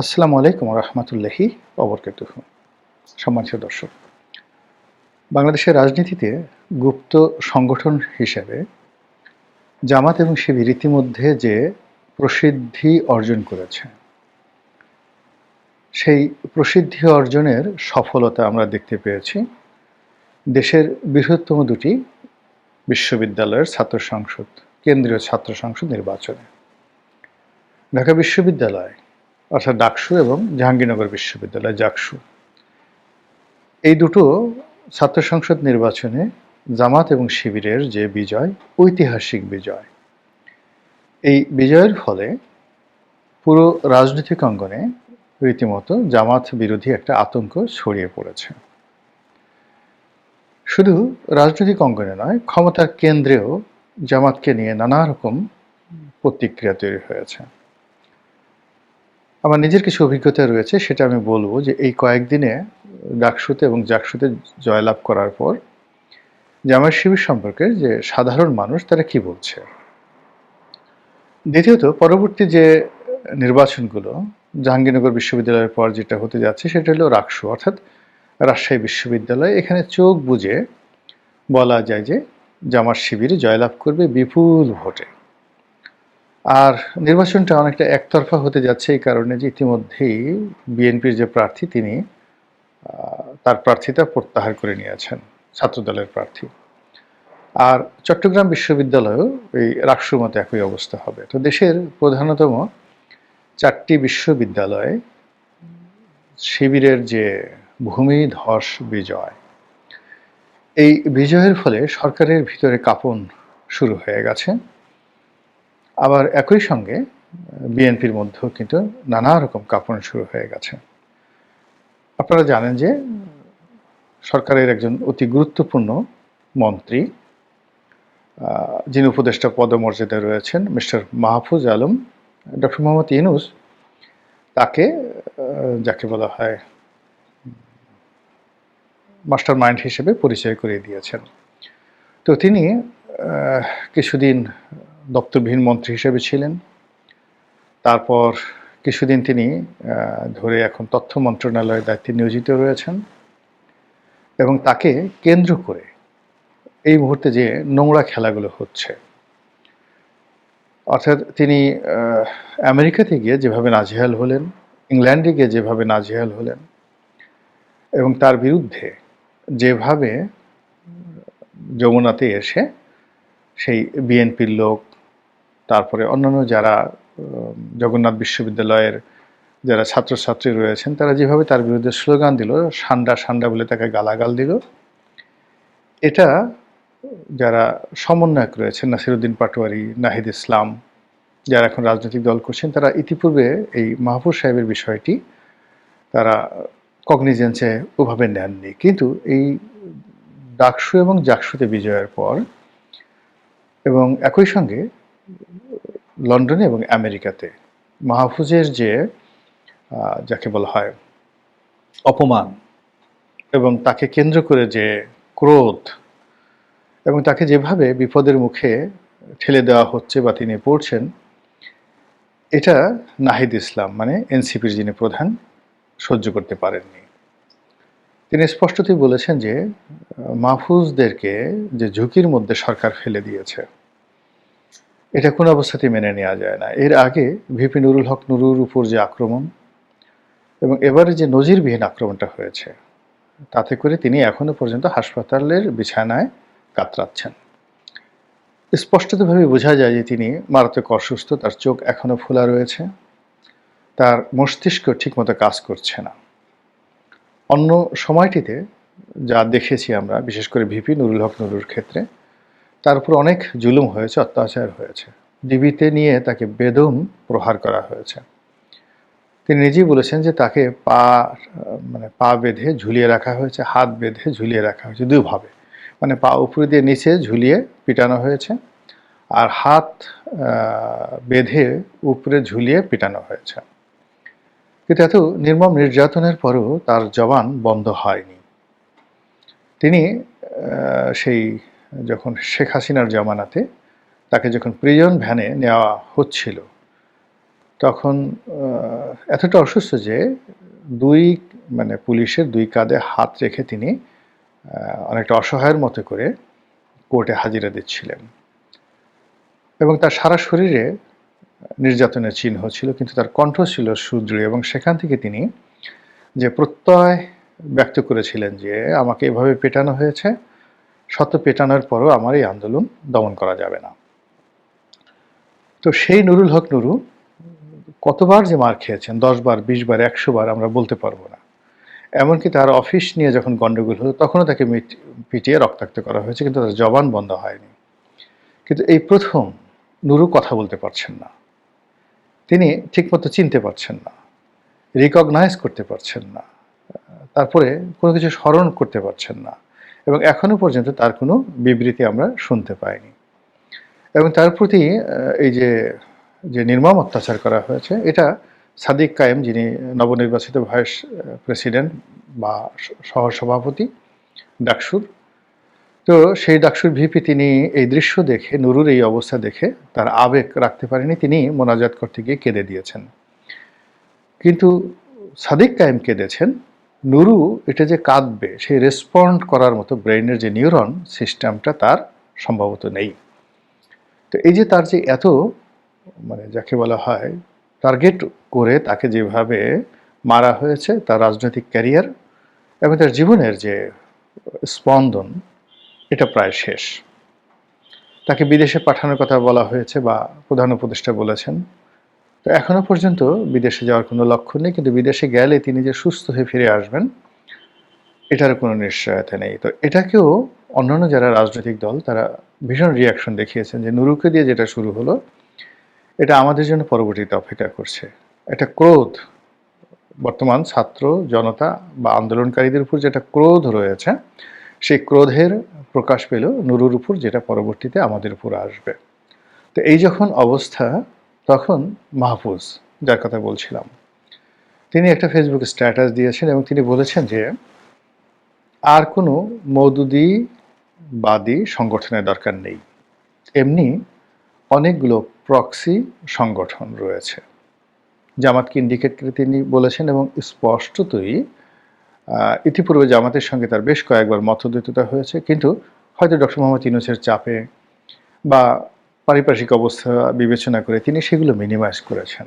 আসসালামু আলাইকুম রহমতুল্লাহি অবরকাতুহ সম্মানিত দর্শক, বাংলাদেশের রাজনীতিতে গুপ্ত সংগঠন হিসেবে জামাত এবং শিবির ইতিমধ্যে যে প্রসিদ্ধি অর্জন করেছে, সেই প্রসিদ্ধি অর্জনের সফলতা আমরা দেখতে পেয়েছি। দেশের বৃহত্তম দুটি বিশ্ববিদ্যালয়ের ছাত্র সংসদ, কেন্দ্রীয় ছাত্র সংসদ নির্বাচনে। ঢাকা বিশ্ববিদ্যালয় অর্থাৎ ডাকসু এবং জাহাঙ্গীরনগর বিশ্ববিদ্যালয় জাকসু। এই দুটো ছাত্র সংসদ নির্বাচনে জামাত এবং শিবিরের যে বিজয়, ঐতিহাসিক বিজয়, এই বিজয়ের ফলে পুরো রাজনৈতিক অঙ্গনে রীতিমতো জামাত বিরোধী একটা আতঙ্ক ছড়িয়ে পড়েছে। শুধু রাজনৈতিক অঙ্গনে নয়, ক্ষমতার কেন্দ্রেও জামাতকে নিয়ে নানা রকম প্রতিক্রিয়া তৈরি হয়েছে। আমার নিজের কিছু অভিজ্ঞতা রয়েছে, সেটা আমি বলব যে এই কয়েকদিনে ডাকসুতে এবং জাকসুতে জয়লাভ করার পর জামায়াত শিবির সম্পর্কে যে সাধারণ মানুষ তারা কি বলছে? দ্বিতীয়ত, পরবর্তী যে নির্বাচনগুলো, জাহাঙ্গীরনগর বিশ্ববিদ্যালয়ের পর যেটা হতে যাচ্ছে সেটা হলো রাকসু, অর্থাৎ রাজশাহী বিশ্ববিদ্যালয়। এখানে চোখ বুঝে বলা যায় যে জামার শিবিরে জয়লাভ করবে বিপুল ভোটে। আর নির্বাচনটা অনেকটা একতরফা হতে যাচ্ছে এই কারণে যে ইতিমধ্যেই বিএনপির যে প্রার্থী তিনি তার প্রার্থিতা প্রত্যাহার করে নিয়েছেন, ছাত্রদলের প্রার্থী। আর চট্টগ্রাম বিশ্ববিদ্যালয়েও এই রাষ্ট্র মতো একই অবস্থা হবে। তো দেশের প্রধানতম চারটি বিশ্ববিদ্যালয়ে, শিবিরের যে ভূমি ধস বিজয়, এই বিজয়ের ফলে সরকারের ভিতরে কাপন শুরু হয়ে গেছে। আবার একই সঙ্গে বিএনপির মধ্যেও কিন্তু নানা রকম কাপড় শুরু হয়ে গেছে। আপনারা জানেন যে, সরকারের একজন অতি গুরুত্বপূর্ণ মন্ত্রী যিনি উপদেষ্টা পদমর্যাদায় রয়েছেন, মিস্টার মাহফুজ আলম, ডক্টর মোহাম্মদ ইনুস তাকে যাকে বলা হয়, মাস্টার মাইন্ড হিসেবে পরিচয় করিয়ে দিয়েছেন। তো তিনি কিছুদিন দপ্তরবিহীন মন্ত্রী হিসেবে ছিলেন। তারপর কিছুদিন তিনি ধরে এখন তথ্য মন্ত্রণালয়ের দায়িত্বে নিয়োজিত রয়েছেন এবং তাকে কেন্দ্র করে এই মুহূর্তে যে নোংরা খেলাগুলো হচ্ছে, অর্থাৎ তিনি আমেরিকাতে গিয়ে যেভাবে নাজেহাল হলেন, ইংল্যান্ডে গিয়ে যেভাবে নাজেহাল হলেন এবং তার বিরুদ্ধে যেভাবে যমুনাতে এসে সেই বিএনপির লোক তারপরে অন্যান্য যারা জগন্নাথ বিশ্ববিদ্যালয়ের যারা ছাত্রছাত্রী রয়েছেন, তারা যেভাবে তার বিরুদ্ধে স্লোগান দিল, সান্ডা সান্ডা বলে তাকে গালাগাল দিল, এটা যারা সমন্বয়ক রয়েছেন, নাসিরুদ্দিন পাটোয়ারি, নাহিদ ইসলাম, যারা এখন রাজনৈতিক দল করছেন, তারা ইতিপূর্বে এই মাহফুজ সাহেবের বিষয়টি তারা কগনিজেন্সে ওভাবে নেননি। কিন্তু এই ডাকসু এবং জাকসুতে বিজয়ের পর এবং একই সঙ্গে লন্ডনে এবং আমেরিকাতে। মাহফুজের যে যাকে বলা হয়, অপমান এবং তাকে কেন্দ্র করে যে ক্রোধ এবং তাকে যেভাবে বিপদের মুখে ঠেলে দেওয়া হচ্ছে বা তিনি পড়ছেন, এটা নাহিদ ইসলাম মানে এনসিপির যিনি প্রধান, সহ্য করতে পারেননি। তিনি স্পষ্টতই বলেছেন যে, মাহফুজদেরকে যে ঝুঁকির মধ্যে সরকার ফেলে দিয়েছে। এটা কোনো অবস্থাতেই মেনে নেওয়া যায় না। এর আগে ভিপি নুরুল হক নুরুর উপর যে আক্রমণ এবং এবারে যে নজিরবিহীন আক্রমণটা হয়েছে, তাতে করে তিনি এখনও পর্যন্ত হাসপাতালের বিছানায় কাতরাচ্ছেন। স্পষ্টতভাবে বোঝা যায় যে তিনি মারাত্মক অসুস্থ, তার চোখ এখনও ফোলা রয়েছে, তার মস্তিষ্ক ঠিকমতো কাজ করছে না। অন্য সময়টিতে যা দেখেছি আমরা, বিশেষ করে ভিপি নুরুল হক নুরুর ক্ষেত্রে তার উপর অনেক জুলুম হয়েছে, অত্যাচার হয়েছে। ডিবিতে নিয়ে তাকে বেদম প্রহার করা হয়েছে। তিনি নিজেই বলেছেন যে তাকে পা মানে পা বেঁধে ঝুলিয়ে রাখা হয়েছে, হাত বেঁধে ঝুলিয়ে রাখা হয়েছে, দুভাবে। মানে পা উপরে দিয়ে নিচে ঝুলিয়ে পিটানো হয়েছে আর হাত বেঁধে উপরে ঝুলিয়ে পিটানো হয়েছে। কিন্তু এত নির্মম নির্যাতনের পরও তার জবান বন্ধ হয়নি। তিনি সেই যখন শেখ হাসিনার জামানাতে তাকে যখন প্রিজন ভ্যানে নেওয়া হচ্ছিল, তখন এতটা অসুস্থ যে দুই মানে পুলিশের দুই কাঁধে হাত রেখে তিনি অনেকটা অসহায়ের মতো করে কোর্টে হাজিরা দিচ্ছিলেন। এবং তার সারা শরীরে নির্যাতনের চিহ্ন ছিল, কিন্তু তার কণ্ঠ ছিল সুদৃঢ় এবং সেখান থেকে তিনি যে প্রত্যয় ব্যক্ত করেছিলেন যে আমাকে এভাবে পেটানো হয়েছে শত পেটানোর পরও আমার এই আন্দোলন দমন করা যাবে না। তো সেই নুরুল হক নুরু কতবার যে মার খেয়েছেন দশ বার বিশ বার একশো বার আমরা বলতে পারব না। এমনকি তার অফিস নিয়ে যখন গণ্ডগোল হলো, তখনও তাকে পিটিয়ে রক্তাক্ত করা হয়েছে, কিন্তু তার জবান বন্ধ হয়নি। কিন্তু এই প্রথম নুরু কথা বলতে পারছেন না। তিনি ঠিকমতো চিনতে পারছেন না রিকগনাইজ করতে পারছেন না, তারপরে কোনো কিছু স্মরণ করতে পারছেন না। এবং এখনও পর্যন্ত তার কোনো বিবৃতি আমরা শুনতে পাইনি। এবং তার প্রতি এই যে যে নির্মম অত্যাচার করা হয়েছে, এটা সাদিক কায়েম যিনি নবনির্বাচিত ভাইস প্রেসিডেন্ট বা সহসভাপতি ডাকসুর, তো সেই ডাকসুর ভিপি তিনি এই দৃশ্য দেখে, নুরুর এই অবস্থা দেখে তার আবেগ রাখতে পারেনি, তিনি মোনাজাত করতে গিয়ে কেঁদে দিয়েছেন। কিন্তু সাদিক কায়েম কেঁদেছেন নুরু এটা যে কাঁদবে সেই রেসপন্ড করার মতো ব্রেইনের যে নিউরন সিস্টেমটা তার সম্ভবত নেই। তো এই যে তার যে এত মানে যাকে বলা হয় টার্গেট করে তাকে যেভাবে মারা হয়েছে, তার রাজনৈতিক ক্যারিয়ার এবং তার জীবনের যে স্পন্দন, এটা প্রায় শেষ। তাকে বিদেশে পাঠানোর কথা বলা হয়েছে বা প্রধান উপদেষ্টা বলেছেন। তো এখনও পর্যন্ত বিদেশে যাওয়ার কোনো লক্ষ্য নেই, কিন্তু বিদেশে গেলে তিনি যে সুস্থ হয়ে ফিরে আসবেন, এটার কোনো নিশ্চয়তা নেই। তো এটাকেও অন্যান্য যারা রাজনৈতিক দল, তারা ভীষণ রিয়াকশন দেখিয়েছেন যে নুরুকে দিয়ে যেটা শুরু হলো, এটা আমাদের জন্য পরবর্তীতে অপেক্ষা করছে। একটা ক্রোধ, বর্তমান ছাত্র জনতা বা আন্দোলনকারীদের উপর যেটা ক্রোধ রয়েছে, সেই ক্রোধের প্রকাশ পেল নুরুর উপর যেটা পরবর্তীতে আমাদের উপর আসবে। তো এই যখন অবস্থা তখন মাহফুজ, যার কথা বলছিলাম, তিনি একটা ফেসবুক স্ট্যাটাস দিয়েছেন এবং তিনি বলেছেন যে আর কোনো মৌদুদি বাদী সংগঠনের দরকার নেই। এমনি অনেকগুলো প্রক্সি সংগঠন রয়েছে। জামাতকে ইন্ডিকেট করে তিনি বলেছেন এবং স্পষ্টতই ইতিপূর্বে জামাতের সঙ্গে তার বেশ কয়েকবার মতদ্বৈততা হয়েছে। কিন্তু হয়তো ডক্টর মোহাম্মদ ইউনুসের চাপে বা পারিপার্শ্বিক অবস্থা বিবেচনা করে তিনি সেগুলো মিনিমাইজ করেছেন।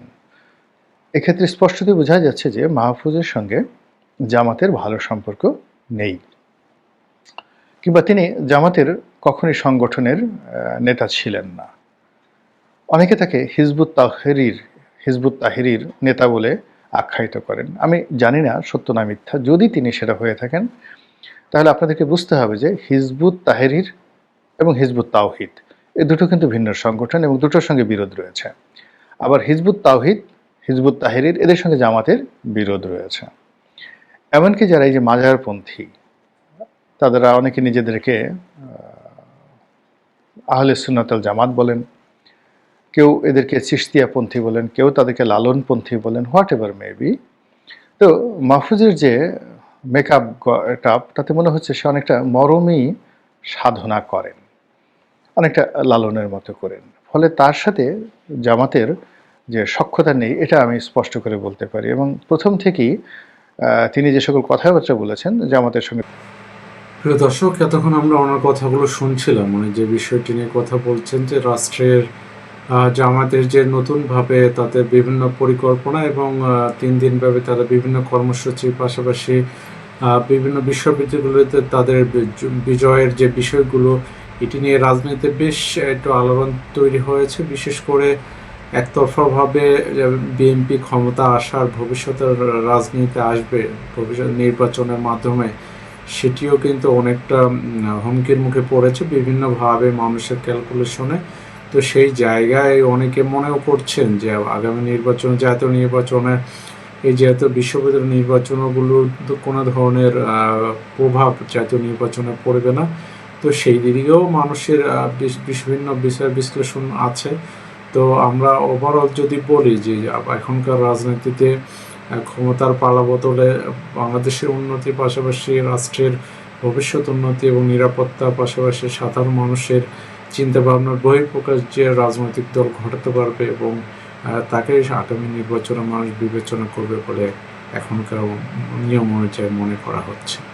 এক্ষেত্রে স্পষ্টতই বোঝা যাচ্ছে যে মাহফুজের সঙ্গে জামাতের ভালো সম্পর্ক নেই। কিংবা তিনি জামাতের কখনই সংগঠনের নেতা ছিলেন না। অনেকে তাকে হিজবুত তাহেরির হিজবুত তাহেরির নেতা বলে আখ্যায়িত করেন। আমি জানি না সত্য না মিথ্যা। যদি তিনি সেটা হয়ে থাকেন, তাহলে আপনাদেরকে বুঝতে হবে যে হিজবুত তাহেরির এবং হিজবুত তাওহিদ এই দুটো কিন্তু ভিন্ন সংগঠন এবং দুটোর সঙ্গে বিরোধ রয়েছে। আবার হিজবুত তাওহিদ হিজবুত তাহেরির এদের সঙ্গে জামাতের বিরোধ রয়েছে। এমনকি যারা এই যে মাজারপন্থী তাদেরা অনেকে নিজেদেরকে আহ, আহলে সুন্নাতাল জামাত বলেন কেউ এদেরকে চিস্তিয়াপন্থী বলেন কেউ তাদেরকে লালনপন্থী বলেন হোয়াট এভার মেবি তো মাহফুজের যে মেকআপ টাপ তাতে মনে হচ্ছে সে অনেকটা মরমই সাধনা করেন। অনেকটা লালনের মতো করেন ফলে তার সাথে জামাতের যে সক্ষতা নেই, এটা আমি স্পষ্ট করে বলতে পারি। এবং প্রথম থেকেই তিনি যে সকল কথাবার্তা বলেছেন, জামাতের সঙ্গে প্রিয় দর্শক, এতক্ষণ আমরা ওনার কথাগুলো শুনছিলাম। মানে যে বিষয়টি নিয়ে কথা বলছেন যে রাষ্ট্রের জামাতের যে নতুনভাবে তাদের বিভিন্ন পরিকল্পনা এবং তিন দিনব্যাপী তারা বিভিন্ন কর্মসূচির পাশাপাশি বিভিন্ন বিশ্ববিদ্যালয়গুলোতে তাদের বিজয়ের যে বিষয়গুলো এটি নিয়ে রাজনীতিতে বেশ একটু আলোড়ন তৈরি হয়েছে। বিশেষ করে একতরফাভাবে বিএনপি ক্ষমতা আসার ভবিষ্যতের রাজনীতিতে আসবে ভবিষ্যৎ নির্বাচনের মাধ্যমে, সেটিও কিন্তু অনেকটা হুমকির মুখে পড়েছে বিভিন্নভাবে মানুষের ক্যালকুলেশনে। তো সেই জায়গায় অনেকে মনেও করছেন যে আগামী নির্বাচন, জাতীয় নির্বাচনে, এই জাতীয় বিশ্ববিদ্যালয় নির্বাচনগুলো কোনো ধরনের প্রভাব জাতীয় নির্বাচনে পড়বে না। তো সেই দিকেও মানুষের বিভিন্ন বিষয় বিশ্লেষণ আছে। তো আমরা ওভারঅল যদি বলি যে এখনকার রাজনীতিতে ক্ষমতার পালা বদলে বাংলাদেশের উন্নতির পাশাপাশি রাষ্ট্রের ভবিষ্যৎ উন্নতি এবং নিরাপত্তার পাশাপাশি সাধারণ মানুষের চিন্তা ভাবনার বহিঃপ্রকাশ যে রাজনৈতিক দল ঘটাতে পারবে এবং তাকে আগামী নির্বাচনে মানুষ বিবেচনা করবে বলে এখনকার নিয়ম অনুযায়ী মনে করা হচ্ছে।